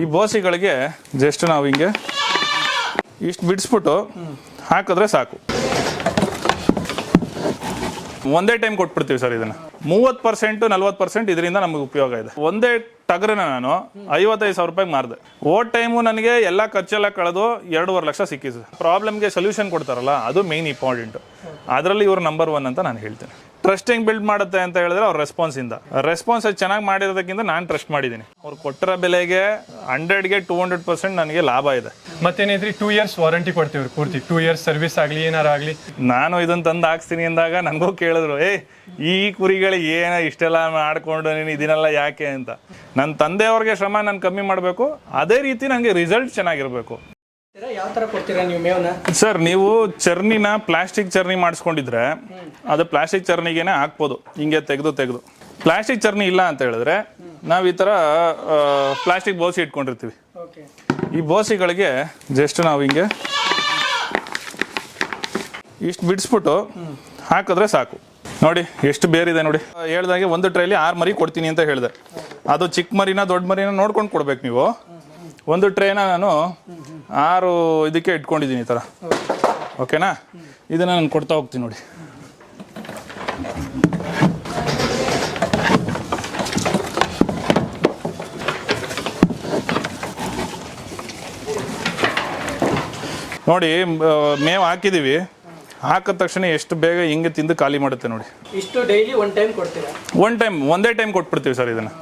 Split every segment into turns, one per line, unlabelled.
ಈ ಬೋಸಿಗಳಿಗೆ ಜಸ್ಟ್ ನಾವು ಹಿಂಗೆ ಇಷ್ಟು ಬಿಡಿಸ್ಬಿಟ್ಟು ಹಾಕಿದ್ರೆ ಸಾಕು. ಒಂದೇ ಟೈಮ್ ಕೊಟ್ಬಿಡ್ತೀವಿ ಸರ್ ಇದನ್ನ. ಮೂವತ್ತು ಪರ್ಸೆಂಟು ನಲ್ವತ್ತು ಪರ್ಸೆಂಟ್ ಇದರಿಂದ ನಮಗೆ ಉಪಯೋಗ ಇದೆ. ಒಂದೇ ಟಗರನ್ನ ನಾನು ಐವತ್ತೈದು ಸಾವಿರ ರೂಪಾಯಿಗೆ ಮಾರಿದೆ. ಓಟ್ ಟೈಮು ನನಗೆ ಎಲ್ಲ ಖರ್ಚೆಲ್ಲ ಕಳೆದು ಎರಡೂವರೆ ಲಕ್ಷ ಸಿಕ್ಕಿದೆ ಪ್ರಾಬ್ಲಮ್ಗೆ ಸೊಲ್ಯೂಷನ್ ಕೊಡ್ತಾರಲ್ಲ, ಅದು ಮೇನ್ ಇಂಪಾರ್ಟೆಂಟ್ ಅದರಲ್ಲಿ ಇವರು ನಂಬರ್ ಒನ್ ಅಂತ ನಾನು ಹೇಳ್ತೇನೆ. ಟ್ರಸ್ಟ್ ಹೆಂಗ್ ಬಿಲ್ಡ್ ಮಾಡುತ್ತೆ ಅಂತ ಹೇಳಿದ್ರೆ ಅವ್ರ ರೆಸ್ಪಾನ್ಸ್ ಇಂದ. ರೆಸ್ಪಾನ್ಸ್ ಅದು ಚೆನ್ನಾಗಿ ಮಾಡಿರೋದಕ್ಕಿಂತ ನಾನು ಟ್ರಸ್ಟ್ ಮಾಡಿದ್ದೀನಿ ಅವ್ರು ಕೊಟ್ಟಿರೋ ಬೆಲೆಗೆ ಹಂಡ್ರೆಡ್ಗೆ ಟೂ ಹಂಡ್ರೆಡ್ ಪರ್ಸೆಂಟ್ ನನಗೆ ಲಾಭ ಇದೆ.
ಮತ್ತೇನಿದ್ರಿ? ಟೂ ಇಯರ್ಸ್ ವಾರಂಟಿ ಕೊಡ್ತೀವಿ ಪೂರ್ತಿ. ಟೂ ಇಯರ್ಸ್ ಸರ್ವಿಸ್ ಆಗಲಿ ಏನಾರ ಆಗಲಿ.
ನಾನು ಇದನ್ನ ತಂದು ಹಾಕ್ಸ್ತೀನಿ ಅಂದಾಗ ನನಗೂ ಕೇಳಿದ್ರು ಏ ಈ ಕುರಿಗಳು ಏನ ಇಷ್ಟೆಲ್ಲ ಮಾಡ್ಕೊಂಡು ನೀನು ಇದನ್ನೆಲ್ಲ ಯಾಕೆ? ಅಂತ. ನನ್ನ ತಂದೆಯವ್ರಿಗೆ ಶ್ರಮ ನಾನು ಕಮ್ಮಿ ಮಾಡಬೇಕು. ಅದೇ ರೀತಿ ನನಗೆ ರಿಸಲ್ಟ್ ಚೆನ್ನಾಗಿರಬೇಕು. ಸರ್ ನೀವು ಚರ್ನಿನ ಪ್ಲಾಸ್ಟಿಕ್ ಚರ್ನಿ ಮಾಡಿಸ್ಕೊಂಡಿದ್ರೆ ಅದು ಪ್ಲಾಸ್ಟಿಕ್ ಚರ್ನಿಗೆನೆ ಹಾಕ್ಬೋದು. ಹಿಂಗೆ ತೆಗೆದು ತೆಗೆದು. ಪ್ಲಾಸ್ಟಿಕ್ ಚರ್ನಿ ಇಲ್ಲ ಅಂತ ಹೇಳಿದ್ರೆ ನಾವು ಈ ಥರ ಪ್ಲಾಸ್ಟಿಕ್ ಬೋಸಿ ಇಟ್ಕೊಂಡಿರ್ತೀವಿ. ಈ ಬೋಸಿಗಳಿಗೆ ಜಸ್ಟ್ ನಾವು ಹಿಂಗೆ ಇಷ್ಟು ಬಿಡಿಸ್ಬಿಟ್ಟು ಹಾಕಿದ್ರೆ ಸಾಕು. ನೋಡಿ ಎಷ್ಟು ಬೇರಿದೆ ನೋಡಿ. ಹೇಳ್ದಾಗೆ ಒಂದು ಟ್ರೈಲಿ ಆರು ಮರಿ ಕೊಡ್ತೀನಿ ಅಂತ ಹೇಳಿದೆ. ಅದು ಚಿಕ್ಕ ಮರಿನ ದೊಡ್ಡ ಮರಿನ ನೋಡ್ಕೊಂಡು ಕೊಡ್ಬೇಕು ನೀವು. ಒಂದು ಟ್ರೇನ ನಾನು ಆರು ಇದಕ್ಕೆ ಇಟ್ಕೊಂಡಿದ್ದೀನಿ ಈ ಥರ ಓಕೆನಾ ಇದನ್ನು ನಾನು ಕೊಡ್ತಾ ಹೋಗ್ತೀನಿ ನೋಡಿ. ನೋಡಿ ಮೇವು ಹಾಕಿದ್ದೀವಿ ಹಾಕಿದ ತಕ್ಷಣ ಎಷ್ಟು ಬೇಗ ಹಿಂಗೆ ತಿಂದು ಖಾಲಿ ಮಾಡುತ್ತೆ ನೋಡಿ.
ಇಷ್ಟು ಡೈಲಿ ಒನ್ ಟೈಮ್ ಕೊಡ್ತೀರಾ?
ಒನ್ ಟೈಮ್ ಒಂದೇ ಟೈಮ್ ಕೊಟ್ಬಿಡ್ತೀವಿ ಸರ್ ಇದನ್ನು.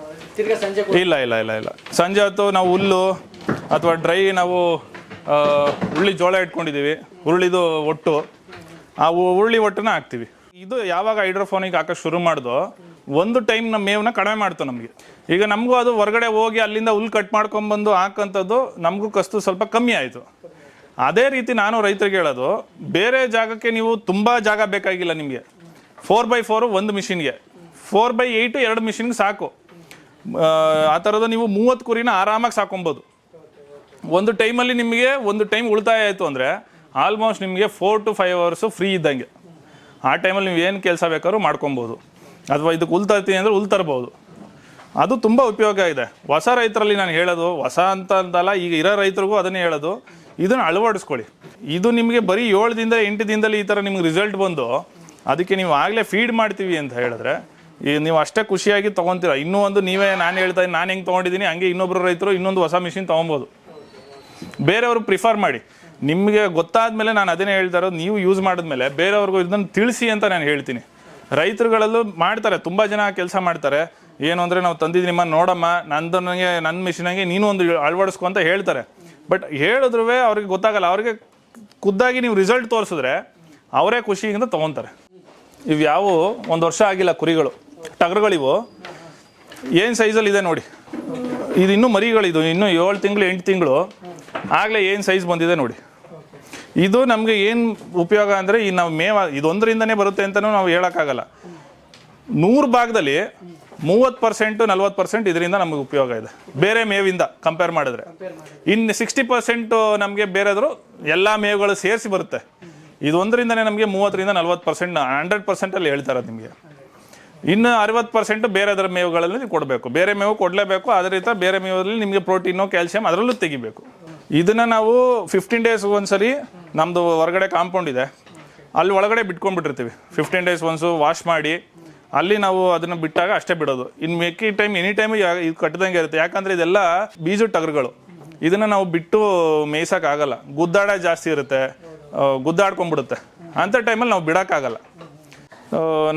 ಇಲ್ಲ ಇಲ್ಲ ಇಲ್ಲ ಇಲ್ಲ. ಸಂಜೆ ಹೊತ್ತು ನಾವು ಹುಲ್ಲು ಅಥವಾ ಡ್ರೈ ನಾವು ಹುರುಳಿ ಜೋಳ ಇಟ್ಕೊಂಡಿದ್ದೀವಿ. ಹುರುಳಿದು ಒಟ್ಟು. ಆ ಹುರುಳಿ ಒಟ್ಟನ್ನ ಹಾಕ್ತೀವಿ. ಇದು ಯಾವಾಗ ಹೈಡ್ರೋಫೋನಿಕ್ ಹಾಕಕ್ಕೆ ಶುರು ಮಾಡ್ದೋ, ಒಂದು ಟೈಮ್ ನಮ್ಮ ಮೇವನ್ನ ಕಡಿಮೆ ಮಾಡ್ತು ನಮಗೆ. ಈಗ ನಮಗೂ ಅದು ಹೊರಗಡೆ ಹೋಗಿ ಅಲ್ಲಿಂದ ಹುಲ್ಲು ಕಟ್ ಮಾಡ್ಕೊಂಬಂದು ಹಾಕಂಥದ್ದು ನಮಗೂ ಕಸ್ತು ಸ್ವಲ್ಪ ಕಮ್ಮಿ ಆಯಿತು. ಅದೇ ರೀತಿ ನಾನು ರೈತರಿಗೆ ಹೇಳೋದು, ಬೇರೆ ಜಾಗಕ್ಕೆ ನೀವು ತುಂಬ ಜಾಗ ಬೇಕಾಗಿಲ್ಲ ನಿಮಗೆ. ಫೋರ್ ಬೈ ಫೋರು ಒಂದು ಮಿಷಿನ್ಗೆ. ಫೋರ್ ಬೈ ಏಯ್ಟು ಎರಡು ಮಿಷಿನ್ಗೆ ಸಾಕು. ಆ, ಥರದ ನೀವು ಮೂವತ್ತು ಕುರಿನ ಆರಾಮಾಗಿ ಸಾಕೊಬೋದು. ಒಂದು ಟೈಮಲ್ಲಿ ನಿಮಗೆ ಒಂದು ಟೈಮ್ ಉಳಿತಾಯ ಆಯಿತು ಅಂದರೆ ಆಲ್ಮೋಸ್ಟ್ ನಿಮಗೆ four to five hours free ಇದ್ದಂಗೆ. ಆ ಟೈಮಲ್ಲಿ ನೀವು ಏನು ಕೆಲಸ ಬೇಕಾದ್ರೂ ಮಾಡ್ಕೊಬೋದು. ಅಥವಾ ಇದಕ್ಕೆ ಉಲ್ತರ್ತೀನಿ ಅಂದರೆ ಉಲ್ತರ್ಬೋದು ಅದು ತುಂಬ ಉಪಯೋಗ ಇದೆ. ಹೊಸ ರೈತರಲ್ಲಿ ನಾನು ಹೇಳೋದು ಹೊಸ ಅಂತ ಅಂತಲ್ಲ ಈಗ ಇರೋ ರೈತರಿಗೂ ಅದನ್ನೇ ಹೇಳೋದು ಇದನ್ನು ಅಳವಡಿಸ್ಕೊಳ್ಳಿ. ಇದು ನಿಮಗೆ ಬರೀ ಏಳು ದಿನದ ಎಂಟು ದಿನದಲ್ಲಿ ಈ ಥರ ನಿಮ್ಗೆ ರಿಸಲ್ಟ್ ಬಂದು ಅದಕ್ಕೆ ನೀವು ಆಗಲೇ ಫೀಡ್ ಮಾಡ್ತೀವಿ ಅಂತ ಹೇಳಿದ್ರೆ ಈ ನೀವು ಅಷ್ಟೇ ಖುಷಿಯಾಗಿ ತೊಗೊತೀರ. ಇನ್ನೂ ಒಂದು ನೀವೇ ನಾನು ಹೇಳ್ತಾ ನಾನು ಹೆಂಗೆ ತೊಗೊಂಡಿದ್ದೀನಿ, ಹಂಗೆ ಇನ್ನೊಬ್ಬರು ರೈತರು ಇನ್ನೊಂದು ಹೊಸ ಮಿಷಿನ್ ತೊಗೊಬೋದು. ಬೇರೆಯವರು ಪ್ರಿಫರ್ ಮಾಡಿ. ನಿಮಗೆ ಗೊತ್ತಾದ ಮೇಲೆ ನಾನು ಅದನ್ನೇ ಹೇಳ್ತಾ ಇರೋದು, ನೀವು ಯೂಸ್ ಮಾಡಿದ್ಮೇಲೆ ಬೇರೆಯವ್ರಿಗೂ ಇದನ್ನು ತಿಳಿಸಿ ಅಂತ ನಾನು ಹೇಳ್ತೀನಿ. ರೈತರುಗಳಲ್ಲೂ ಮಾಡ್ತಾರೆ, ತುಂಬ ಜನ ಕೆಲಸ ಮಾಡ್ತಾರೆ. ಏನು ಅಂದರೆ ನಾವು ತಂದಿದ್ದೀನಿಮ್ಮ ನೋಡಮ್ಮ ನಂದು ನನಗೆ ನನ್ನ ಮಿಷಿನಾಗೆ ನೀನು ಒಂದು ಅಳವಡಿಸ್ಕೊ ಅಂತ ಹೇಳ್ತಾರೆ. ಬಟ್ ಹೇಳಿದ್ರೂ ಅವ್ರಿಗೆ ಗೊತ್ತಾಗಲ್ಲ, ಅವ್ರಿಗೆ ಖುದ್ದಾಗಿ ನೀವು ರಿಸಲ್ಟ್ ತೋರಿಸಿದ್ರೆ ಅವರೇ ಖುಷಿಯಿಂದ ತೊಗೊತಾರೆ. ಇವು ಒಂದು ವರ್ಷ ಆಗಿಲ್ಲ ಕುರಿಗಳು. ಟಗರುಗಳಿವು. ಏನು ಸೈಜಲ್ಲಿ ಇದೆ ನೋಡಿ. ಇದು ಇನ್ನೂ ಮರಿಗಳಿದು, ಇನ್ನೂ ಏಳು ತಿಂಗಳು, ಎಂಟು ತಿಂಗಳು. ಆಗಲೇ ಏನು ಸೈಜ್ ಬಂದಿದೆ ನೋಡಿ. ಇದು ನಮಗೆ ಏನು ಉಪಯೋಗ ಅಂದರೆ, ಈ ನಾವು ಮೇವ, ಇದೊಂದರಿಂದನೇ ಬರುತ್ತೆ ಅಂತಲೂ ನಾವು ಹೇಳೋಕ್ಕಾಗಲ್ಲ. ನೂರು ಭಾಗದಲ್ಲಿ ಮೂವತ್ತು ಪರ್ಸೆಂಟು ನಲ್ವತ್ತು ಪರ್ಸೆಂಟ್ ಇದರಿಂದ ನಮಗೆ ಉಪಯೋಗ ಇದೆ. ಬೇರೆ ಮೇವಿಂದ ಕಂಪೇರ್ ಮಾಡಿದ್ರೆ. ಇನ್ನು ಸಿಕ್ಸ್ಟಿ ಪರ್ಸೆಂಟು ನಮಗೆ ಬೇರೆದ್ರು ಎಲ್ಲ ಮೇವುಗಳು ಸೇರಿಸಿ ಬರುತ್ತೆ. ಇದೊಂದರಿಂದನೇ ನಮಗೆ ಮೂವತ್ತರಿಂದ ನಲ್ವತ್ತು ಪರ್ಸೆಂಟ್ ಹಂಡ್ರೆಡ್ ಪರ್ಸೆಂಟಲ್ಲಿ ಹೇಳ್ತಾರೆ ನಿಮಗೆ. ಇನ್ನು ಅರವತ್ತು ಪರ್ಸೆಂಟ್ ಬೇರೆ ಅದರ ಮೇವುಗಳಲ್ಲಿ ಕೊಡಬೇಕು. ಬೇರೆ ಮೇವು ಕೊಡಲೇಬೇಕು ಅದರಿಂದ ಬೇರೆ ಮೇವಲ್ಲಿ ನಿಮಗೆ ಪ್ರೋಟೀನು, ಕ್ಯಾಲ್ಸಿಯಂ ಅದರಲ್ಲೂ ತೆಗಿಬೇಕು. ಇದನ್ನು ನಾವು ಫಿಫ್ಟೀನ್ ಡೇಸ್ ಒಂದ್ಸರಿ ನಮ್ಮದು ಹೊರಗಡೆ ಕಾಂಪೌಂಡ್ ಇದೆ. ಅಲ್ಲಿ ಒಳಗಡೆ ಬಿಟ್ಕೊಂಡ್ಬಿಟ್ಟಿರ್ತೀವಿ. ಫಿಫ್ಟೀನ್ ಡೇಸ್ ಒನ್ಸು ವಾಶ್ ಮಾಡಿ, ಅಲ್ಲಿ ನಾವು ಅದನ್ನು ಬಿಟ್ಟಾಗ ಅಷ್ಟೇ ಬಿಡೋದು. ಇನ್ನು ಮೆಕ್ಕಿ ಟೈಮ್, ಎನಿ ಟೈಮ್ ಇದು ಕಟ್ಟದಂಗೆ ಇರುತ್ತೆ. ಯಾಕಂದರೆ ಇದೆಲ್ಲ ಬೀಜದ ಟಗರುಗಳು. ಇದನ್ನು ನಾವು ಬಿಟ್ಟು ಮೇಯ್ಸೋಕ್ಕಾಗಲ್ಲ. ಗುದ್ದಾಡ ಜಾಸ್ತಿ ಇರುತ್ತೆ ಗುದ್ದಾಡ್ಕೊಂಡ್ಬಿಡುತ್ತೆ. ಅಂಥ ಟೈಮಲ್ಲಿ ನಾವು ಬಿಡೋಕ್ಕಾಗಲ್ಲ.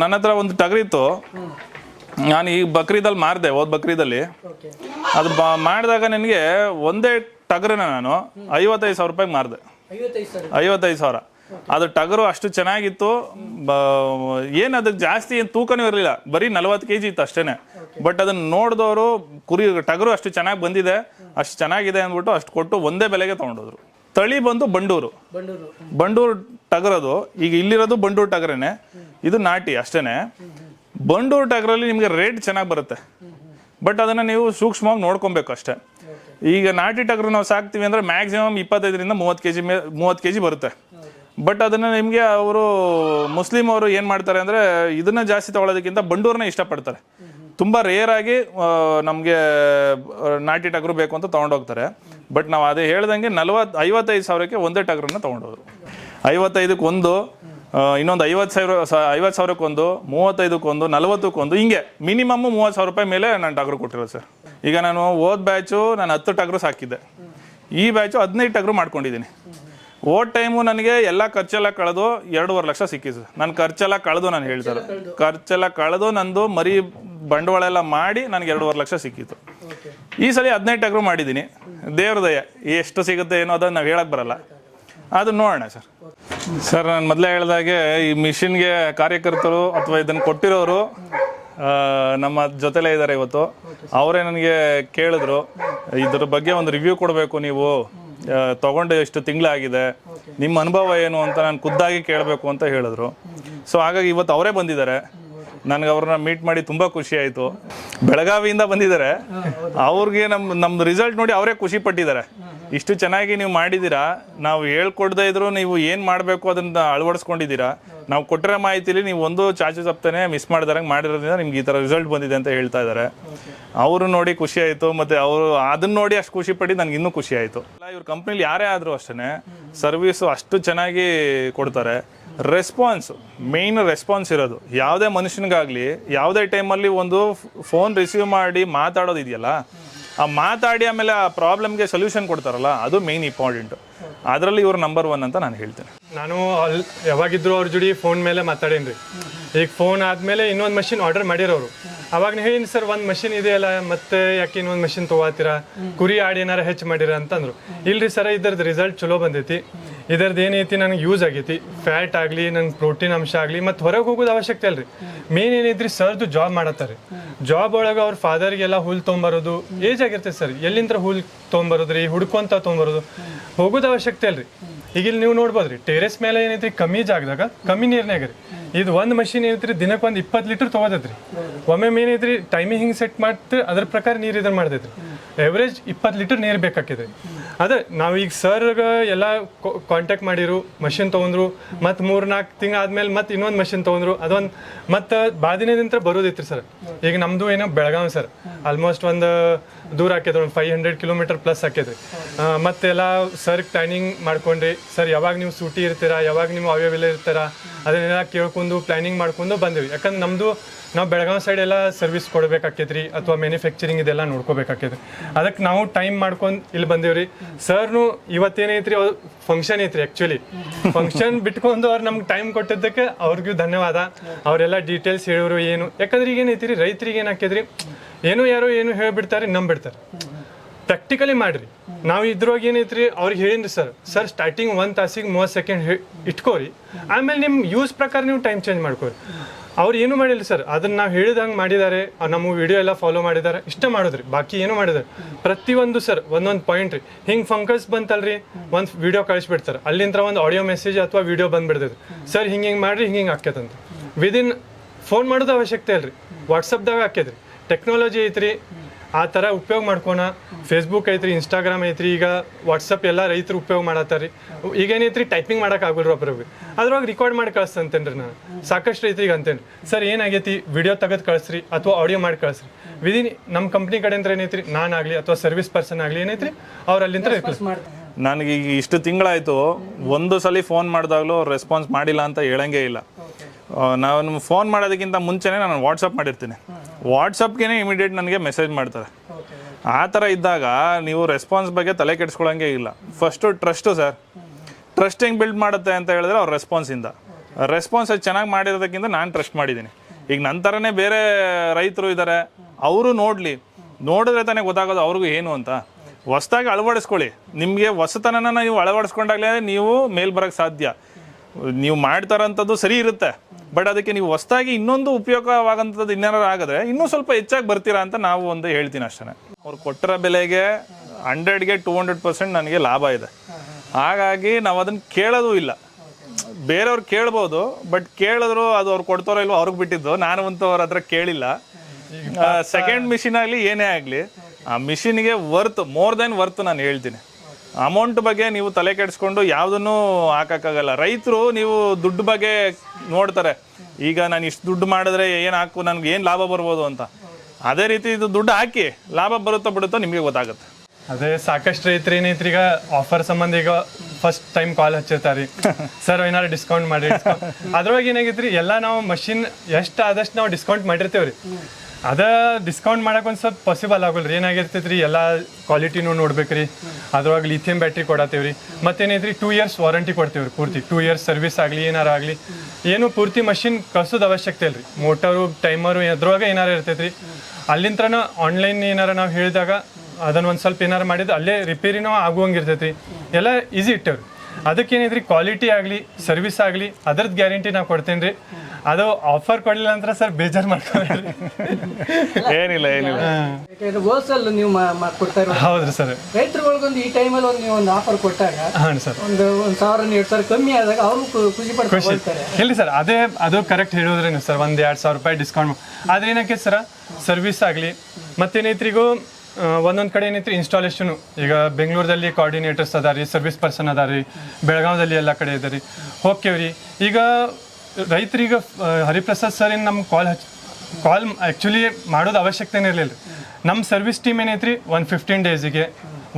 ನನ್ನ ಹತ್ರ ಒಂದು ಟಗರಿತ್ತು ನಾನು ಈ ಬಕ್ರೀದಲ್ಲಿ ಮಾರಿದೆ ಹೋದ ಬಕ್ರೀದಲ್ಲಿ. ಅದು ಬ ಮಾಡಿದಾಗ ನಿನಗೆ ಒಂದೇ ಟಗರನ್ನ ನಾನು ಐವತ್ತೈದು ಸಾವಿರ ರೂಪಾಯಿಗೆ ಮಾರಿದೆ.
ಐವತ್ತೈದು ಸಾವಿರ.
ಅದು ಟಗರು ಅಷ್ಟು ಚೆನ್ನಾಗಿತ್ತು. ಏನು ಅದಕ್ಕೆ ಜಾಸ್ತಿ ಏನು ತೂಕನೂ ಇರಲಿಲ್ಲ. ಬರೀ ನಲ್ವತ್ತು ಕೆ ಜಿ ಇತ್ತು ಅಷ್ಟೇ ಬಟ್ ಅದನ್ನು ನೋಡಿದವರು ಕುರಿ ಟಗರು ಅಷ್ಟು ಚೆನ್ನಾಗಿ ಬಂದಿದೆ. ಅಷ್ಟು ಚೆನ್ನಾಗಿದೆ ಅಂದ್ಬಿಟ್ಟು ಅಷ್ಟು ಕೊಟ್ಟು ಒಂದೇ ಬೆಲೆಗೆ ತೊಗೊಂಡೋದ್ರು. ತಳಿ ಬಂದು ಬಂಡೂರು.
ಬಂಡೂರು.
ಬಂಡೂರು ಟಗರದು ಈಗ ಇಲ್ಲಿರೋದು ಬಂಡೂರು ಟಗರೇನೆ. ಇದು ನಾಟಿ ಅಷ್ಟೇನೆ. ಬಂಡೂರು ಟಗರಲ್ಲಿ ನಿಮಗೆ ರೇಟ್ ಚೆನ್ನಾಗಿ ಬರುತ್ತೆ. ಬಟ್ ಅದನ್ನು ನೀವು ಸೂಕ್ಷ್ಮವಾಗಿ ನೋಡ್ಕೊಬೇಕು ಅಷ್ಟೇ. ಈಗ ನಾಟಿ ಟಗರು ನಾವು ಸಾಕ್ತೀವಿ ಅಂದರೆ ಮ್ಯಾಕ್ಸಿಮಮ್ ಇಪ್ಪತ್ತೈದರಿಂದ ಮೂವತ್ತು ಕೆ ಜಿ ಮೇ ಮೂವತ್ತು ಕೆ ಜಿ ಬರುತ್ತೆ. ಬಟ್ ಅದನ್ನು ನಿಮಗೆ ಅವರು ಮುಸ್ಲಿಮ್ ಅವರು ಏನು ಮಾಡ್ತಾರೆ ಅಂದರೆ ಇದನ್ನ ಜಾಸ್ತಿ ತಗೊಳ್ಳೋದಕ್ಕಿಂತ ಬಂಡೂರನ್ನ ಇಷ್ಟಪಡ್ತಾರೆ. ತುಂಬ ರೇರ್ ಆಗಿ ನಮಗೆ ನಾಟಿ ಟಗರು ಬೇಕು ಅಂತ ತೊಗೊಂಡೋಗ್ತಾರೆ ಬಟ್ ನಾವು ಅದೇ ಹೇಳ್ದಂಗೆ ನಲ್ವತ್ತು ಐವತ್ತೈದು ಸಾವಿರಕ್ಕೆ ಒಂದೇ ಟಗರನ್ನ ತೊಗೊಂಡೋದ್ರು. ಐವತ್ತೈದಕ್ಕೆ ಒಂದು ಇನ್ನೊಂದು ಐವತ್ತು ಸಾವಿರ ಐವತ್ತು ಸಾವಿರಕ್ಕೊಂದು ಮೂವತ್ತೈದಕ್ಕೊಂದು ನಲ್ವತ್ತಕ್ಕೊಂದು ಹಿಂಗೆ. ಮಿನಿಮಮ್ ಮೂವತ್ತು ಸಾವಿರ ರೂಪಾಯಿ ಮೇಲೆ ನಾನು ಟಗರು ಕೊಟ್ಟಿರೋದು ಸರ್. ಈಗ ನಾನು ಓದ್ ಬ್ಯಾಚು ನಾನು ಹತ್ತು ಟಗರು ಸಾಕಿದ್ದೆ. ಈ ಬ್ಯಾಚು ಹದಿನೈದು ಟಗರು ಮಾಡ್ಕೊಂಡಿದ್ದೀನಿ. ಓದ್ ಟೈಮು ನನಗೆ ಎಲ್ಲ ಖರ್ಚೆಲ್ಲ ಕಳೆದು ಎರಡೂವರೆ ಲಕ್ಷ ಸಿಕ್ಕಿದ್ದು ನನ್ನ ಖರ್ಚೆಲ್ಲ ಕಳೆದು ನಾನು ಹೇಳ್ತಾರೆ ಖರ್ಚೆಲ್ಲ ಕಳೆದು ನಂದು ಮರಿ ಬಂಡವಾಳ ಎಲ್ಲ ಮಾಡಿ ನನಗೆ ಎರಡೂವರೆ ಲಕ್ಷ ಸಿಕ್ಕಿತ್ತು ಈ ಸಲ ಹದಿನೈದು ಟಗರು ಮಾಡಿದ್ದೀನಿ. ದೇವ್ರ ದಯ. ಎಷ್ಟು ಸಿಗುತ್ತೆ ಏನೋ ಅದನ್ನು ನಾವು ಹೇಳಕ್ಕೆ ಬರಲ್ಲ. ಅದು ನೋಡೋಣ ಸರ್. ಸರ್, ನಾನು ಮೊದಲೇ ಹೇಳ್ದಾಗೆ ಈ ಮಿಷಿನ್ಗೆ ಕಾರ್ಯಕರ್ತರು ಅಥವಾ ಇದನ್ನು ಕೊಟ್ಟಿರೋರು ನಮ್ಮ ಜೊತೆಲೇ ಇದ್ದಾರೆ ಇವತ್ತು. ಅವರೇ ನನಗೆ ಕೇಳಿದ್ರು. ಇದ್ರ ಬಗ್ಗೆ ಒಂದು ರಿವ್ಯೂ ಕೊಡಬೇಕು ನೀವು. ತಗೊಂಡು ಎಷ್ಟು ತಿಂಗಳಾಗಿದೆ ನಿಮ್ಮ ಅನುಭವ ಏನು ಅಂತ ನಾನು ಖುದ್ದಾಗಿ ಕೇಳಬೇಕು ಅಂತ ಹೇಳಿದ್ರು. ಸೊ ಹಾಗಾಗಿ ಇವತ್ತು ಅವರೇ ಬಂದಿದ್ದಾರೆ. ನನಗೆ ಅವ್ರನ್ನ ಮೀಟ್ ಮಾಡಿ ತುಂಬ ಖುಷಿ ಆಯಿತು. ಬೆಳಗಾವಿಯಿಂದ ಬಂದಿದ್ದಾರೆ. ಅವ್ರಿಗೆ ನಮ್ಮ ನಮ್ಮದು ರಿಸಲ್ಟ್ ನೋಡಿ ಅವರೇ ಖುಷಿ ಪಟ್ಟಿದ್ದಾರೆ. ಇಷ್ಟು ಚೆನ್ನಾಗಿ ನೀವು ಮಾಡಿದ್ದೀರಾ ನಾವು ಹೇಳ್ಕೊಡ್ದೇ ಇದ್ರು ನೀವು ಏನು ಮಾಡಬೇಕು ಅದನ್ನು ಅಳವಡಿಸ್ಕೊಂಡಿದ್ದೀರಾ ನಾವು ಕೊಟ್ಟಿರೋ ಮಾಹಿತಿಲಿ ನೀವು ಒಂದು ಚಾರ್ಜಸ್ ತಪ್ಪನೆ ಮಿಸ್ ಮಾಡಿದಾರಂಗೆ ಮಾಡಿರೋದ್ರಿಂದ ನಿಮ್ಗೆ ಈ ಥರ ರಿಸಲ್ಟ್ ಬಂದಿದೆ ಅಂತ ಹೇಳ್ತಾ ಇದ್ದಾರೆ ಅವರು ನೋಡಿ ಖುಷಿ ಆಯಿತು ಮತ್ತು ಅವರು ಅದನ್ನ ನೋಡಿ ಅಷ್ಟು ಖುಷಿ ಪಡಿ ನನಗೆ ಇನ್ನೂ ಖುಷಿ ಆಯಿತು. ಇವ್ರ ಕಂಪ್ನಿಲಿ ಯಾರೇ ಆದರೂ ಅಷ್ಟೇ ಸರ್ವಿಸು ಅಷ್ಟು ಚೆನ್ನಾಗಿ ಕೊಡ್ತಾರೆ. ರೆಸ್ಪಾನ್ಸ್ ಮೇಯ್ನ್ ರೆಸ್ಪಾನ್ಸ್ ಇರೋದು. ಯಾವುದೇ ಮನುಷ್ಯನಿಗಾಗಲಿ, ಯಾವುದೇ ಟೈಮಲ್ಲಿ ಒಂದು ಫೋನ್ ರಿಸೀವ್ ಮಾಡಿ ಮಾತಾಡೋದು ಇದೆಯಲ್ಲ, ಆ ಮಾತಾಡಿ ಆಮೇಲೆ ಆ ಪ್ರಾಬ್ಲಮ್ಗೆ ಸೊಲ್ಯೂಷನ್ ಕೊಡ್ತಾರಲ್ಲ, ಅದು ಮೇಯ್ನ್ ಇಂಪಾರ್ಟೆಂಟು ಅದರಲ್ಲಿ ಇವರು ನಂಬರ್ ಒನ್ ಅಂತ ನಾನು ಹೇಳ್ತೇನೆ.
ನಾನು ಅಲ್ಲಿ ಯಾವಾಗಿದ್ರು ಅವ್ರ ಜೋಡಿ ಫೋನ್ ಮೇಲೆ ಮಾತಾಡೇನ್ರಿ ಈಗ ಫೋನ್ ಆದ್ಮೇಲೆ ಇನ್ನೊಂದು ಮಷಿನ್ ಆರ್ಡರ್ ಮಾಡಿರೋರು. ಅವಾಗ ಹೇಳಿನಿ ಸರ್ ಒಂದು ಮಷಿನ್ ಇದೆಯಲ್ಲ ಮತ್ತೆ ಯಾಕೆ ಇನ್ನೊಂದು ಮಷಿನ್ ತೊಗೋತೀರಾ? ಕುರಿ ಆಡಿ ಏನಾರ ಹೆಚ್ಚು ಮಾಡಿರ ಅಂತಂದ್ರು. ಇಲ್ರಿ ಸರ್ ಇದ್ರದ್ದು ರಿಸಲ್ಟ್ ಚಲೋ ಬಂದೈತಿ. ಇದರದ್ದು ಏನೈತಿ ನನಗೆ ಯೂಸ್ ಆಗೈತಿ. ಫ್ಯಾಟ್ ಆಗಲಿ, ನಂಗೆ ಪ್ರೋಟೀನ್ ಅಂಶ ಆಗಲಿ, ಮತ್ತು ಹೊರಗೆ ಹೋಗೋದು ಅವಶ್ಯಕತೆ ಅಲ್ರಿ ಮೇನ್ ಏನೈತ್ರಿ ಸರ್ದು ಜಾಬ್ ಮಾಡತ್ತಾರೆ ಜಾಬ್ ಒಳಗೆ ಅವ್ರ ಫಾದರ್ಗೆಲ್ಲ ಹುಲ್ ತೊಗೊಂಬರೋದು ಏಜ್ ಆಗಿರ್ತೈತೆ ಸರ್. ಎಲ್ಲಿಂದ್ರ ಹುಲ್ ತೊಗೊಂಬರೋದ್ರಿ ಹುಡ್ಕೊಂತ ತೊಗೊಂಬರೋದು ಹೋಗೋದು ಅವಶ್ಯಕತೆ ಅಲ್ರಿ ಈಗ ಇಲ್ಲಿ ನೀವು ನೋಡ್ಬೋದ್ರಿ ಟೆರೆಸ್ ಮೇಲೆ ಏನೈತ್ರಿ ಕಮ್ಮಿ ಜಾಗದಾಗ, ಕಮ್ಮಿ ನೀರ್ನಾಗ ರೀ. ಇದು ಒಂದು ಮಷಿನ್ ಏನೈತ್ರಿ ದಿನಕ್ಕೆ ಒಂದು ಇಪ್ಪತ್ತು ಲೀಟರ್ ತೊಗೋತೈತ್ರಿ ಒಮ್ಮೆ ಏನೈತ್ರಿ ಟೈಮಿಂಗ್ ಹಿಂಗೆ ಸೆಟ್ ಮಾಡ್ತು, ಅದ್ರ ಪ್ರಕಾರ ನೀರು ಇದನ್ನು ಮಾಡ್ತೈತ್ರಿ. ಎವರೇಜ್ ಇಪ್ಪತ್ತು ಲೀಟರ್ ನೀರು ಬೇಕಾಕೈತೆ ಅದೇ ನಾವೀಗ ಸರ್ಗ ಎಲ್ಲ ಕಾಂಟ್ಯಾಕ್ಟ್ ಮಾಡಿರು ಮಷಿನ್ ತೊಗೊಂಡ್ರು ಮತ್ತು ಮೂರು ನಾಲ್ಕು ತಿಂಗಳು ಆದ್ಮೇಲೆ ಮತ್ತೆ ಇನ್ನೊಂದು ಮಷಿನ್ ತೊಗೊಂಡ್ರು ಅದೊಂದು ಮತ್ತು ಬಾದಿನದಿಂದ ಬರೋದಿತ್ತು ಸರ್ ಈಗ ನಮ್ಮದು ಏನೋ ಬೆಳಗಾವಿ ಸರ್ ಆಲ್ಮೋಸ್ಟ್ ಒಂದು ದೂರ ಆಕೈತೆ ಒಂದು ಫೈವ್ ಹಂಡ್ರೆಡ್ ಕಿಲೋಮೀಟರ್ ಪ್ಲಸ್ ಆಕೈತ್ರಿ. ಆ, ಮತ್ತೆಲ್ಲ ಸರ್ ಟ್ರೈನಿಂಗ್ ಮಾಡ್ಕೊಂಡ್ರಿ. ಸರ್ ಯಾವಾಗ ನೀವು ಸೂಟಿ ಇರ್ತೀರಾ ಯಾವಾಗ ನೀವು ಅವೈಲೇಬಲ್ ಇರ್ತೀರಾ? ಅದನ್ನೆಲ್ಲ ಕೇಳ್ಕೊಂಡು ಪ್ಲಾನಿಂಗ್ ಮಾಡ್ಕೊಂಡು ಬಂದೇವಿ. ಯಾಕಂದ್ರೆ ನಮ್ಮದು ನಾವು ಬೆಳಗಾವಿ ಸೈಡ್ ಎಲ್ಲ ಸರ್ವಿಸ್ ರೀ ಅಥವಾ ಮ್ಯಾನುಫ್ಯಾಕ್ಚರಿಂಗ್ ಇದೆಲ್ಲ ನೋಡ್ಕೋಬೇಕಾಕೈತೆ ಅದಕ್ಕೆ ನಾವು ಟೈಮ್ ಮಾಡ್ಕೊಂಡು ಇಲ್ಲಿ ಬಂದೇವ್ರಿ. ಸರ್ನು ಇವತ್ತೇನೈತ್ರಿ ಫಂಕ್ಷನ್ ಐತ್ರಿ ಆ್ಯಕ್ಚುಲಿ ಫಂಕ್ಷನ್ ಬಿಟ್ಕೊಂಡು ಅವ್ರು ನಮ್ಗೆ ಟೈಮ್ ಕೊಟ್ಟಿದ್ದಕ್ಕೆ ಅವ್ರಿಗೂ ಧನ್ಯವಾದ. ಅವರೆಲ್ಲ ಡೀಟೇಲ್ಸ್ ಹೇಳೋರು ಏನು. ಯಾಕಂದ್ರೆ ಈಗ ರೀ ರೈತರಿಗೆ ಏನಾಕೈತ್ರಿ ಏನೋ ಯಾರೋ ಏನು ಹೇಳ್ಬಿಡ್ತಾರೆ, ನಂಬಿಡ್ತಾರೆ. ಪ್ರಾಕ್ಟಿಕಲಿ ಮಾಡ್ರಿ. ನಾವು ಇದ್ರೊಳಗೆ ಏನೈತ್ರಿ ಅವ್ರಿಗೆ ಹೇಳಿನ್ರಿ ಸರ್ ಸರ್ ಸ್ಟಾರ್ಟಿಂಗ್ ಒಂದು ತಾಸಿಗೆ ಮೂವತ್ತು ಸೆಕೆಂಡ್ ಇಟ್ಕೋರಿ. ಆಮೇಲೆ ನಿಮ್ಮ ಯೂಸ್ ಪ್ರಕಾರ ನೀವು ಟೈಮ್ ಚೇಂಜ್ ಮಾಡ್ಕೋರಿ. ಅವ್ರು ಏನು ಮಾಡಿಲ್ಲ ಸರ್ ಅದನ್ನ ನಾವು ಹೇಳಿದಂಗೆ ಮಾಡಿದ್ದಾರೆ ನಮ್ಮ ವಿಡಿಯೋ ಎಲ್ಲ ಫಾಲೋ ಮಾಡಿದ್ದಾರೆ ಇಷ್ಟ ಮಾಡಿದ್ರಿ. ಬಾಕಿ ಏನು ಮಾಡಿದ್ದಾರೆ ಪ್ರತಿಯೊಂದು ಸರ್ ಒಂದೊಂದು ಪಾಯಿಂಟ್ ರೀ. ಹಿಂಗೆ ಫಂಕಸ್ ಬಂತಲ್ರಿ, ಒಂದು ವಿಡಿಯೋ ಕಳಿಸ್ಬಿಡ್ತಾರೆ. ಅಲ್ಲಿಂದ ಒಂದು ಆಡಿಯೋ ಮೆಸೇಜ್ ಅಥವಾ ವಿಡಿಯೋ ಬಂದ್ಬಿಡ್ತೈತೆ. ಸರ್ ಹಿಂಗೆ ಹಿಂಗೆ ಮಾಡ್ರಿ, ಹಿಂಗೆ ಹಿಂಗೆ ಆಕ್ಯತಂತ ವಿದಿನ್ ಫೋನ್ ಮಾಡೋದು ಅವಶ್ಯಕತೆ ಅಲ್ರಿ ವಾಟ್ಸಪ್ದಾಗ ಹಾಕ್ಯದ್ರಿ. ಟೆಕ್ನಾಲಜಿ ಐತ್ರಿ. ಆ ಥರ ಉಪಯೋಗ ಮಾಡ್ಕೊಣ ಫೇಸ್ಬುಕ್ ಐತ್ರಿ ಇನ್ಸ್ಟಾಗ್ರಾಮ್ ಐತ್ರಿ ಈಗ ವಾಟ್ಸಪ್ ಎಲ್ಲ ರೈತರು ಉಪಯೋಗ ಮಾಡತ್ತಾರ ಈಗ ಏನೈತ್ರಿ ಟೈಪಿಂಗ್ ಮಾಡಕ್ಕೆ ಆಗಲ್ರಿ ಒಬ್ಬರಿಗೆ ಅದ್ರೊಳಗೆ ರೆಕಾರ್ಡ್ ಮಾಡಿ ಕಳಿಸ್ತಂತೇನ್ರಿ ನಾನು ಸಾಕಷ್ಟು ರೈತರಿಗೆ ಅಂತೇನೆ ಸರ್ ಏನಾಗೈತಿ ವಿಡಿಯೋ ತೆಗೆದು ಕಳಿಸ್ರಿ ಅಥವಾ ಆಡಿಯೋ ಮಾಡಿ ಕಳಿಸ್ರಿ. ವಿದಿನ್ ನಮ್ಮ ಕಂಪ್ನಿ ಕಡೆಯಿಂದ ಏನೈತ್ರಿ ನಾನಾಗಲಿ ಅಥವಾ ಸರ್ವಿಸ್ ಪರ್ಸನ್ ಆಗಲಿ ಏನೈತ್ರಿ ಅವ್ರು ಅಲ್ಲಿಂದ
ನನಗೆ ಈಗ ಇಷ್ಟು ತಿಂಗಳಾಯಿತು ಒಂದು ಸಲ ಫೋನ್ ಮಾಡಿದಾಗಲೂ ರೆಸ್ಪಾನ್ಸ್ ಮಾಡಿಲ್ಲ ಅಂತ ಹೇಳಂಗೇ ಇಲ್ಲ. ನಾನು ಫೋನ್ ಮಾಡೋದಕ್ಕಿಂತ ಮುಂಚೆನೇ ನಾನು ವಾಟ್ಸಪ್ ಮಾಡಿರ್ತೀನಿ. ವಾಟ್ಸಪ್ಗೆ ಇಮಿಡಿಯೇಟ್ ನನಗೆ ಮೆಸೇಜ್ ಮಾಡ್ತಾರೆ. ಆ ಥರ ಇದ್ದಾಗ ನೀವು ರೆಸ್ಪಾನ್ಸ್ ಬಗ್ಗೆ ತಲೆ ಕೆಡಿಸ್ಕೊಳಂಗೆ ಇಲ್ಲ. First trust sir. ಟ್ರಸ್ಟ್ ಹೆಂಗೆ ಬಿಲ್ಡ್ ಮಾಡುತ್ತೆ ಅಂತ ಹೇಳಿದ್ರೆ ಅವ್ರ ರೆಸ್ಪಾನ್ಸಿಂದ ರೆಸ್ಪಾನ್ಸ್ ಅದು ಚೆನ್ನಾಗಿ ಮಾಡಿರೋದಕ್ಕಿಂತ ನಾನು ಟ್ರಸ್ಟ್ ಮಾಡಿದ್ದೀನಿ ಈಗ ನನ್ನ ಥರನೇ ಬೇರೆ ರೈತರು ಇದ್ದಾರೆ ಅವರು ನೋಡಲಿ. ನೋಡಿದ್ರೆ ತಾನೇ ಗೊತ್ತಾಗೋದು ಅವ್ರಿಗೂ ಏನು ಅಂತ. ಹೊಸ್ದಾಗಿ ಅಳವಡಿಸ್ಕೊಳ್ಳಿ. ನಿಮಗೆ ಹೊಸತನನ ನೀವು ಅಳವಡಿಸ್ಕೊಂಡಾಗಲೇ ನೀವು ಮೇಲ್ ಬರೋಕ್ಕೆ ಸಾಧ್ಯ. ನೀವು ಮಾಡ್ತಾರಂಥದ್ದು ಸರಿ ಇರುತ್ತೆ. ಬಟ್ ಅದಕ್ಕೆ ನೀವು ಹೊಸದಾಗಿ ಇನ್ನೊಂದು ಉಪಯೋಗವಾಗಂಥದ್ದು ಇನ್ನೇನಾರು ಆಗಿದ್ರೆ ಇನ್ನೂ ಸ್ವಲ್ಪ ಹೆಚ್ಚಾಗಿ ಬರ್ತೀರಾ ಅಂತ ನಾವು ಒಂದು ಹೇಳ್ತೀನಿ ಅಷ್ಟೇ ಅವ್ರು ಕೊಟ್ಟಿರೋ ಬೆಲೆಗೆ ಹಂಡ್ರೆಡ್ಗೆ ಟೂ ಹಂಡ್ರೆಡ್ ಪರ್ಸೆಂಟ್ ನನಗೆ ಲಾಭ ಇದೆ. ಹಾಗಾಗಿ ನಾವು ಅದನ್ನು ಕೇಳೋದು ಇಲ್ಲ. ಬೇರೆಯವ್ರು ಕೇಳ್ಬೋದು, ಬಟ್ ಕೇಳಿದ್ರು ಅದು ಅವ್ರು ಕೊಡ್ತಾರೋ ಇಲ್ವೋ ಅವ್ರಿಗೆ ಬಿಟ್ಟಿದ್ದು. ನಾನು ಅಂತೂ ಅವ್ರ ಹತ್ರ ಕೇಳಿಲ್ಲ. ಸೆಕೆಂಡ್ ಮಿಷಿನ್ ಆಗಲಿ ಏನೇ ಆಗಲಿ, ಆ ಮಿಷಿನ್ಗೆ ವರ್ತ್ ಮೋರ್ ದೆನ್ ವರ್ತ್ ನಾನು ಹೇಳ್ತೀನಿ. ಅಮೌಂಟ್ ಬಗ್ಗೆ ನೀವು ತಲೆ ಕೆಡಿಸ್ಕೊಂಡು ಯಾವುದನ್ನು ಹಾಕೋಕ್ಕಾಗಲ್ಲ. ರೈತರು ನೀವು ದುಡ್ಡು ಬಗ್ಗೆ ನೋಡ್ತಾರೆ. ಈಗ ನಾನು ಇಷ್ಟು ದುಡ್ಡು ಮಾಡಿದ್ರೆ ಏನು ಹಾಕು ನನಗೆ ಏನು ಲಾಭ ಬರ್ಬೋದು ಅಂತ. ಅದೇ ರೀತಿ ಇದು ದುಡ್ಡು ಹಾಕಿ ಲಾಭ ಬರುತ್ತೋ ಬಿಡುತ್ತೋ ನಿಮಗೆ ಗೊತ್ತಾಗುತ್ತೆ.
ಅದೇ ಸಾಕಷ್ಟು ರೈತರು ಏನೈತ್ರಿ ಈಗ ಆಫರ್ ಸಂಬಂಧ ಈಗ ಫಸ್ಟ್ ಟೈಮ್ ಕಾಲ್ ಹಚ್ಚಿರ್ತಾರೆ ಸರ್ ಏನಾದ್ರು ಡಿಸ್ಕೌಂಟ್ ಮಾಡಿ ಅದ್ರೊಳಗೆ ಏನಾಗೈತ್ರಿ ಎಲ್ಲ ನಾವು ಮಷಿನ್ ಎಷ್ಟು ಆದಷ್ಟು ನಾವು ಡಿಸ್ಕೌಂಟ್ ಮಾಡಿರ್ತೇವ್ರಿ. ಅದ ಡಿಸ್ಕೌಂಟ್ ಮಾಡಕ್ ಒಂದ್ ಸ್ವಲ್ಪ ಪಾಸಿಬಲ್ ಆಗಲ್ರಿ. ಏನಾಗಿರ್ತೈತ್ರಿ, ಎಲ್ಲ ಕ್ವಾಲಿಟಿನೂ ನೋಡ್ಬೇಕ್ರಿ. ಅದ್ರೊಳಗೆ ಲಿಥಿಯಂ ಬ್ಯಾಟ್ರಿ ಕೊಡತ್ತೇವ್ರಿ. ಮತ್ತೇನೈತ್ರಿ ಟೂ ಇಯರ್ಸ್ ವಾರಂಟಿ ಕೊಡ್ತೇವ್ರಿ ಪೂರ್ತಿ. ಟೂ ಇಯರ್ಸ್ ಸರ್ವಿಸ್ ಆಗಲಿ, ಏನಾರ ಆಗಲಿ. ಏನು ಪೂರ್ತಿ ಮಷಿನ್ ಕಳ್ಸೋದು ಅವಶ್ಯಕತೆ ಇಲ್ರಿ. ಮೋಟರು ಟೈಮರು ಅದ್ರೊಳಗೆ ಏನಾರ ಇರ್ತೈತ್ರಿ. ಅಲ್ಲಿಂತ್ರನ ಆನ್ಲೈನ್ ಏನಾರ ನಾವು ಹೇಳಿದಾಗ ಅದನ್ನ ಒಂದು ಸ್ವಲ್ಪ ಏನಾರ ಮಾಡಿದ್ರೆ ಅಲ್ಲೇ ರಿಪೇರಿನೂ ಆಗುವಂಗಿರ್ತೈತಿ ಎಲ್ಲ ಈಸಿ ಇಟ್ಟವ್ರಿ. ಅದಕ್ಕೆ ಏನೈತ್ರಿ ಕ್ವಾಲಿಟಿ ಆಗಲಿ ಸರ್ವಿಸ್ ಆಗಲಿ ಅದ್ರದ್ದು ಗ್ಯಾರಂಟಿ ನಾವು ಕೊಡ್ತೇನೆ ರೀ ಅದು ಆಫರ್ ಕೊಡಲಿಲ್ಲ ಅಂದ್ರೆ ಸರ್ ಬೇಜಾರು ಮಾಡ್ಕೊಂಡ್ರಿ
ಏನಿಲ್ಲ ಏನಿಲ್ಲ.
ಹೋಲ್ಸೇಲ್ ನೀವು ಕೊಡ್ತಾ ಇರೋ
ಹೌದ್ರಿ ಸರ್
ರೈತರುಗಳಿಗೊಂದು ಈ ಟೈಮಲ್ಲಿ ಒಂದು ನೀವು ಒಂದು ಆಫರ್ ಕೊಟ್ಟಾಗ
ಹಾಂ ಸರ್
ಒಂದು ಒಂದು ಸಾವಿರ ಎರಡು ಸಾವಿರ ಕಮ್ಮಿ ಆದಾಗ ಅವರು ಖುಷಿ ಪಡ್ಕೊಳ್ತಾರೆ
ಇಲ್ಲ ಸರ್ ಅದೇ ಅದು ಕರೆಕ್ಟ್ ಹೇಳಿದ್ರೇನು ಸರ್ ಒಂದು ಎರಡು ಸಾವಿರ ರೂಪಾಯಿ ಡಿಸ್ಕೌಂಟ್ ಆದ್ರೆ ಏನಕ್ಕೆ ಸರ್ ಸರ್ವಿಸ್ ಆಗಲಿ ಮತ್ತೇನೈತ್ರಿಗೂ ಒಂದೊಂದು ಕಡೆ ಏನೈತ್ರಿ ಇನ್ಸ್ಟಾಲೇಷನು ಈಗ ಬೆಂಗಳೂರಲ್ಲಿ ಕೋಆರ್ಡಿನೇಟರ್ಸ್ ಅದಾರಿ ಸರ್ವಿಸ್ ಪರ್ಸನ್ ಅದಾರಿ ಬೆಳಗಾವದಲ್ಲಿ ಎಲ್ಲ ಕಡೆ ಇದ್ದಾರೆ ಹೋಗ್ತೇವ್ರಿ ಈಗ ರೈತರಿಗೆ ಹರಿಪ್ರಸಾದ್ ಸರ್ ಏನು ನಮ್ಮ ಕಾಲ್ ಹಚ್ ಕಾಲ್ ಆ್ಯಕ್ಚುಲಿ ಮಾಡೋದು ಅವಶ್ಯಕತೆನೇ ಇರಲಿಲ್ಲ. ನಮ್ಮ ಸರ್ವಿಸ್ ಟೀಮ್ ಏನೈತ್ರಿ ಒಂದು ಫಿಫ್ಟೀನ್ ಡೇಸಿಗೆ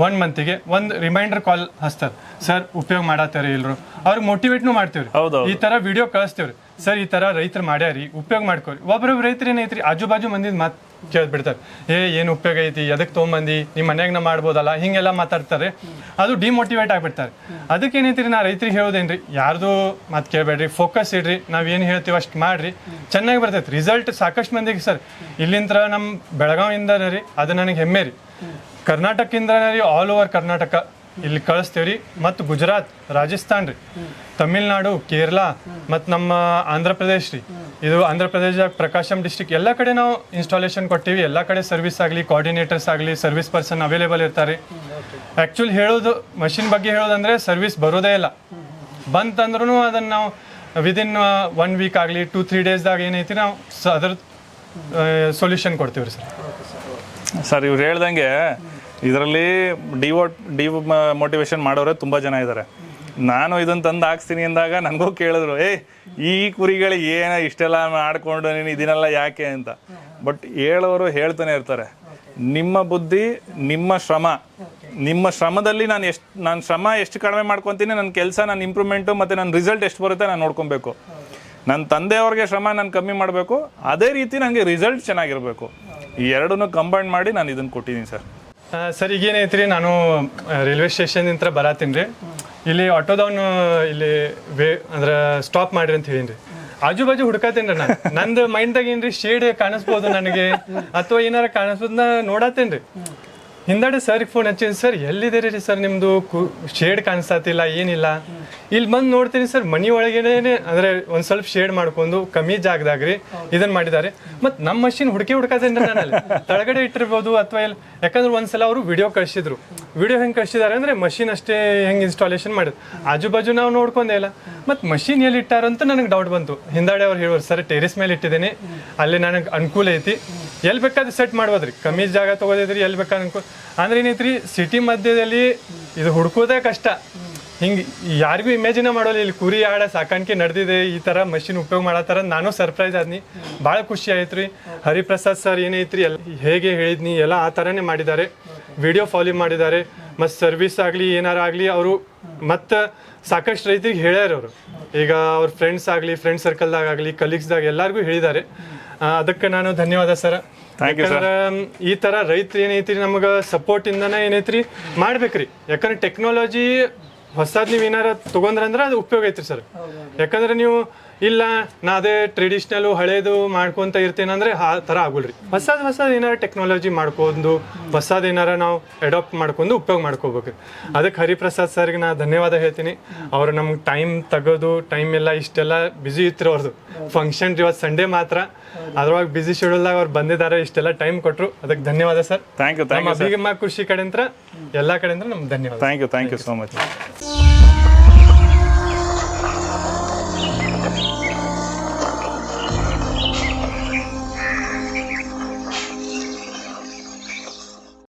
ಒನ್ ಮಂತಿಗೆ ಒಂದು ರಿಮೈಂಡರ್ ಕಾಲ್ ಹಚ್ತಾರೆ. ಸರ್ ಉಪಯೋಗ ಮಾಡತ್ತಾರ ಎಲ್ಲರೂ ಅವ್ರಿಗೆ ಮೋಟಿವೇಟ್ನು ಮಾಡ್ತೇವ್ರಿ. ಈ ಥರ ವಿಡಿಯೋ ಕಳಿಸ್ತೇವ್ರಿ. ಸರ್, ಈ ತರ ರೈತರು ಮಾಡ್ಯಾರಿ, ಉಪಯೋಗ ಮಾಡ್ಕೊರಿ. ಒಬ್ಬರೊಬ್ಬ ರೈತರು ಏನೈತ್ರಿ ಆಜು ಬಾಜು ಮಂದಿದ್ ಮಾತು ಕೇಳ್ಬಿಡ್ತಾರೆ. ಏ, ಏನು ಉಪಯೋಗ ಐತಿ ಎದಕ್ಕೆ ತೊಗೊಂಬಂದಿ ನಿಮ್ಮ ಮನ್ಯಾಗ ಮಾಡ್ಬೋದಲ್ಲ? ಹಿಂಗೆಲ್ಲ ಮಾತಾಡ್ತಾರೆ. ಅದು ಡಿಮೋಟಿವೇಟ್ ಆಗ್ಬಿಡ್ತಾರೆ. ಅದಕ್ಕೆ ಏನೈತ್ರಿ, ನಾ ರೈತರಿಗೆ ಹೇಳೋದೇನ್ರಿ, ಯಾರ್ದು ಮಾತು ಕೇಳಬೇಡ್ರಿ ಫೋಕಸ್ ಇಡ್ರಿ, ನಾವು ಏನು ಹೇಳ್ತೀವಿ ಅಷ್ಟು ಮಾಡ್ರಿ, ಚೆನ್ನಾಗಿ ಬರ್ತೈತಿ ರಿಸಲ್ಟ್ ಸಾಕಷ್ಟು ಮಂದಿಗೆ ಸರ್. ಇಲ್ಲಿಂದ ನಮ್ಮ ಬೆಳಗಾವಿಯಿಂದ ರೀ, ಅದು ನನಗೆ ಹೆಮ್ಮೆ ರೀ. ಕರ್ನಾಟಕದಿಂದ ರೀ ಆಲ್ ಓವರ್ ಕರ್ನಾಟಕ. ಇಲ್ಲಿ ಕಳಿಸ್ತೇವ್ರಿ. ಮತ್ತು ಗುಜರಾತ್ ರಾಜಸ್ಥಾನ್ ರೀ. ತಮಿಳ್ನಾಡು ಕೇರಳ ಮತ್ತು ನಮ್ಮ ಆಂಧ್ರ ಪ್ರದೇಶ್ ರೀ. ಇದು ಆಂಧ್ರ ಪ್ರದೇಶ ಪ್ರಕಾಶಂ ಡಿಸ್ಟಿಕ್ ಎಲ್ಲ ಕಡೆ ನಾವು ಇನ್ಸ್ಟಾಲೇಷನ್ ಕೊಟ್ಟಿವಿ. ಎಲ್ಲ ಕಡೆ ಸರ್ವಿಸ್ ಆಗಲಿ ಕೋಆರ್ಡಿನೇಟರ್ಸ್ ಆಗಲಿ ಸರ್ವಿಸ್ ಪರ್ಸನ್ ಅವೈಲೇಬಲ್ ಇರ್ತಾರೆ. ಆ್ಯಕ್ಚುಲಿ ಹೇಳೋದು ಮಷಿನ್ ಬಗ್ಗೆ ಹೇಳೋದಂದ್ರೆ ಸರ್ವಿಸ್ ಬರೋದೇ ಇಲ್ಲ. ಬಂತಂದ್ರೂ ಅದನ್ನು ನಾವು ವಿದಿನ್ ಒನ್ ವೀಕ್ ಆಗಲಿ ಟೂ ತ್ರೀ ಡೇಸ್ದಾಗ ಏನೈತಿ ನಾವು ಸ ಅದ್ರ ಸೊಲ್ಯೂಷನ್ ಕೊಡ್ತೀವಿ ರೀ ಸರ್.
ಸರ್ ಇವ್ರು ಹೇಳ್ದಂಗೆ ಇದರಲ್ಲಿ ಡಿವೋ ಡಿ ಮೋಟಿವೇಶನ್ ಮಾಡೋರೆ ತುಂಬ ಜನ ಇದ್ದಾರೆ ನಾನು ಇದನ್ನ ತಂದು ಹಾಕ್ಸ್ತೀನಿ ಅಂದಾಗ ನನಗೂ ಕೇಳಿದ್ರು, ಏಯ್, ಈ ಕುರಿಗಳು ಏನ ಇಷ್ಟೆಲ್ಲ ಆಡ್ಕೊಂಡು ನೀನು ಇದನ್ನೆಲ್ಲ ಯಾಕೆ ಅಂತ? ಬಟ್ ಹೇಳೋರು ಹೇಳ್ತಾನೆ ಇರ್ತಾರೆ. ನಿಮ್ಮ ಬುದ್ಧಿ, ನಿಮ್ಮ ಶ್ರಮ, ನಿಮ್ಮ ಶ್ರಮದಲ್ಲಿ ನಾನು ಎಷ್ಟು, ನಾನು ಶ್ರಮ ಎಷ್ಟು ಕಡಿಮೆ ಮಾಡ್ಕೊತೀನಿ ನನ್ನ ಕೆಲಸ ನನ್ನ ಇಂಪ್ರೂವ್ಮೆಂಟು ಮತ್ತು ನನ್ನ ರಿಸಲ್ಟ್ ಎಷ್ಟು ಬರುತ್ತೆ ನಾನು ನೋಡ್ಕೊಬೇಕು. ನನ್ನ ತಂದೆಯವ್ರಿಗೆ ಶ್ರಮ ನಾನು ಕಮ್ಮಿ ಮಾಡಬೇಕು, ಅದೇ ರೀತಿ ನನಗೆ ರಿಸಲ್ಟ್ ಚೆನ್ನಾಗಿರಬೇಕು. ಈ ಎರಡನ್ನೂ ಕಂಬೈನ್ ಮಾಡಿ ನಾನು ಇದನ್ನು ಕೊಟ್ಟಿದ್ದೀನಿ ಸರ್.
ಸರ್ ಈಗ ಏನೈತ್ರಿ ನಾನು ರೈಲ್ವೆ ಸ್ಟೇಷನ್ ಬರತ್ತೀನಿ ರೀ. ಇಲ್ಲಿ ಆಟೋದವನು ಇಲ್ಲಿ ವೇ, ಅಂದ್ರೆ ಸ್ಟಾಪ್ ಮಾಡ್ರಿ ಅಂತ ಹೇಳಿನ್ರಿ ಆಜು ಬಾಜು ಹುಡ್ಕತ್ತೇನ್ರಿ ನಾನು. ನಂದು ಮೈಂಡ್ದಾಗ ಏನ್ರಿ ಶೇಡ್ ಕಾಣಿಸ್ಬೋದು ನನಗೆ, ಅಥವಾ ಏನಾರ ಕಾಣಿಸ್ಬೋದು ನಾ ಹಿಂದಾಡೆ ಸರ್ಗೆ ಫೋನ್ ಹಚ್ಚಿನಿ ಸರ್, ಎಲ್ಲಿದ್ದೀರಿ ರೀ ಸರ್ ನಿಮ್ಮದು ಕು ಶೇಡ್ ಕಾಣಿಸ್ತಾತಿಲ್ಲ, ಏನಿಲ್ಲ. ಇಲ್ಲಿ ಬಂದು ನೋಡ್ತೀನಿ ಸರ್, ಮನಿ ಒಳಗೇನೆ, ಅಂದ್ರೆ ಒಂದು ಸ್ವಲ್ಪ ಶೇಡ್ ಮಾಡ್ಕೊಂಡು ಕಮ್ಮಿ ಜಾಗದಾಗ ರೀ ಇದನ್ನು ಮಾಡಿದ್ದಾರೆ. ಮತ್ತು ನಮ್ಮ ಮಷಿನ್ ಹುಡುಕಿ ಹುಡುಕಾದ್ರೆ ತಳಗಡೆ ಇಟ್ಟಿರ್ಬೋದು ಅಥವಾ ಇಲ್ಲಿ ಯಾಕಂದ್ರೆ ಒಂದ್ಸಲ ಅವರು ವಿಡಿಯೋ ಕಳಿಸಿದ್ರು. ವಿಡಿಯೋ ಹೆಂಗೆ ಕಳಿಸಿದಾರೆ ಅಂದ್ರೆ ಮಷಿನ್ ಅಷ್ಟೇ ಹೆಂಗೆ ಇನ್ಸ್ಟಾಲೇಷನ್ ಮಾಡಿದ್ರು ಆಜು ಬಾಜು ನಾವು ನೋಡ್ಕೊಂಡೇ ಇಲ್ಲ. ಮತ್ತು ಮಷಿನ್ ಎಲ್ಲಿ ಇಟ್ಟಾರ ಅಂತ ನನಗೆ ಡೌಟ್ ಬಂತು. ಹಿಂದಾಡೆ ಅವ್ರು ಹೇಳುವ ಸರ್ ಟೆರೇಸ್ ಮೇಲೆ ಇಟ್ಟಿದ್ದೀನಿ. ಅಲ್ಲಿ ನನಗೆ ಅನುಕೂಲ ಐತಿ. ಎಲ್ಲಿ ಬೇಕಾದ್ರೆ ಸೆಟ್ ಮಾಡ್ಬೋದ್ರಿ. ಕಮ್ಮಿ ಜಾಗ ತಗೋದಿದ್ರಿ ಎಲ್ಲಿ ಬೇಕಾದ್ರೆ ಅಂದ್ರೆ ಏನೈತ್ರಿ ಸಿಟಿ ಮಧ್ಯದಲ್ಲಿ ಇದು ಹುಡ್ಕೋದೇ ಕಷ್ಟ. ಹಿಂಗೆ ಯಾರಿಗೂ ಇಮ್ಯಾಜಿನ ಮಾಡೋಲ್ಲ ಇಲ್ಲಿ ಕುರಿ ಆಡ ಸಾಕಾಣಿಕೆ ನಡೆದಿದೆ ಈ ಥರ ಮಷಿನ್ ಉಪಯೋಗ ಮಾಡತ್ತಾರ ನಾನು ಸರ್ಪ್ರೈಸ್ ಆದ್ನಿ. ಭಾಳ ಖುಷಿ ಆಯ್ತು ರೀ ಹರಿಪ್ರಸಾದ್ ಸರ್ ಏನೈತ್ರಿ ಎಲ್ಲ ಹೇಗೆ ಹೇಳಿದ್ನಿ ಎಲ್ಲ ಆ ಥರನೇ ಮಾಡಿದ್ದಾರೆ. ವಿಡಿಯೋ ಫಾಲೋ ಮಾಡಿದ್ದಾರೆ. ಮತ್ತು ಸರ್ವಿಸ್ ಆಗಲಿ ಏನಾರ ಆಗಲಿ ಅವರು ಮತ್ತು ಸಾಕಷ್ಟು ರೈತರಿಗೆ ಹೇಳ್ಯಾರ ಅವರು. ಈಗ ಅವ್ರ ಫ್ರೆಂಡ್ಸ್ ಆಗಲಿ ಫ್ರೆಂಡ್ ಸರ್ಕಲ್ದಾಗ ಆಗಲಿ ಕಲೀಗ್ಸ್ದಾಗ ಎಲ್ಲರಿಗೂ ಹೇಳಿದ್ದಾರೆ. ಅದಕ್ಕೆ ನಾನು ಧನ್ಯವಾದ ಸರ್. ಯಾಕಂದ್ರೆ ಈ ತರ ರೈತರು ಏನೈತ್ರಿ ನಮಗೆ ಸಪೋರ್ಟ್ ಇಂದನೇ ಏನೈತ್ರಿ ಮಾಡ್ಬೇಕ್ರಿ. ಯಾಕಂದ್ರೆ ಟೆಕ್ನಾಲಜಿ ಹೊಸದ್ ನೀವ್ ಏನಾರ ತಗೊಂಡ್ರಂದ್ರ ಅದು ಉಪಯೋಗ ಐತ್ರಿ ಸರ್. ಯಾಕಂದ್ರೆ ನೀವು ಇಲ್ಲ ನಾ ಅದೇ ಟ್ರೆಡಿಷನಲ್ ಹಳೇದು ಮಾಡ್ಕೊಂತ ಇರ್ತೇನಂದ್ರೆ ಆ ತರ ಆಗುಲ್ರಿ. ಹೊಸದ್ ಹೊಸದ್ ಏನಾರ ಟೆಕ್ನಾಲಜಿ ಮಾಡ್ಕೊಂಡು ಹೊಸದ್ ಏನಾರ ನಾವು ಅಡಾಪ್ಟ್ ಮಾಡ್ಕೊಂಡು ಉಪಯೋಗ ಮಾಡ್ಕೋಬೇಕು. ಅದಕ್ಕೆ ಹರಿಪ್ರಸಾದ್ ಸರ್ಗೆ ನಾ ಧನ್ಯವಾದ ಹೇಳ್ತೀನಿ. ಅವ್ರು ನಮ್ಗೆ ಟೈಮ್ ತೆಗೋದು ಟೈಮ್ ಎಲ್ಲ ಇಷ್ಟೆಲ್ಲ ಬ್ಯುಸಿ ಇತ್ತು ಅವ್ರದ್ದು ಫಂಕ್ಷನ್ ಇವತ್ತು ಸಂಡೇ ಮಾತ್ರ. ಅದ್ರೊಳಗೆ ಬ್ಯುಸಿ ಶೆಡ್ಯೂಲ್ದಾಗ ಅವ್ರು ಬಂದಿದ್ದಾರೆ ಇಷ್ಟೆಲ್ಲ ಟೈಮ್ ಕೊಟ್ಟರು ಅದಕ್ಕೆ ಧನ್ಯವಾದ ಸರ್.
ಥ್ಯಾಂಕ್ ಯು ಥ್ಯಾಂಕ್
ನಮ್ಮ
ಯು
ಕಡೆಯಿಂದ ಎಲ್ಲಾ ಕಡೆಯಿಂದ ನಮ್ಗೆ ಧನ್ಯವಾದ.
Thank you thank you so much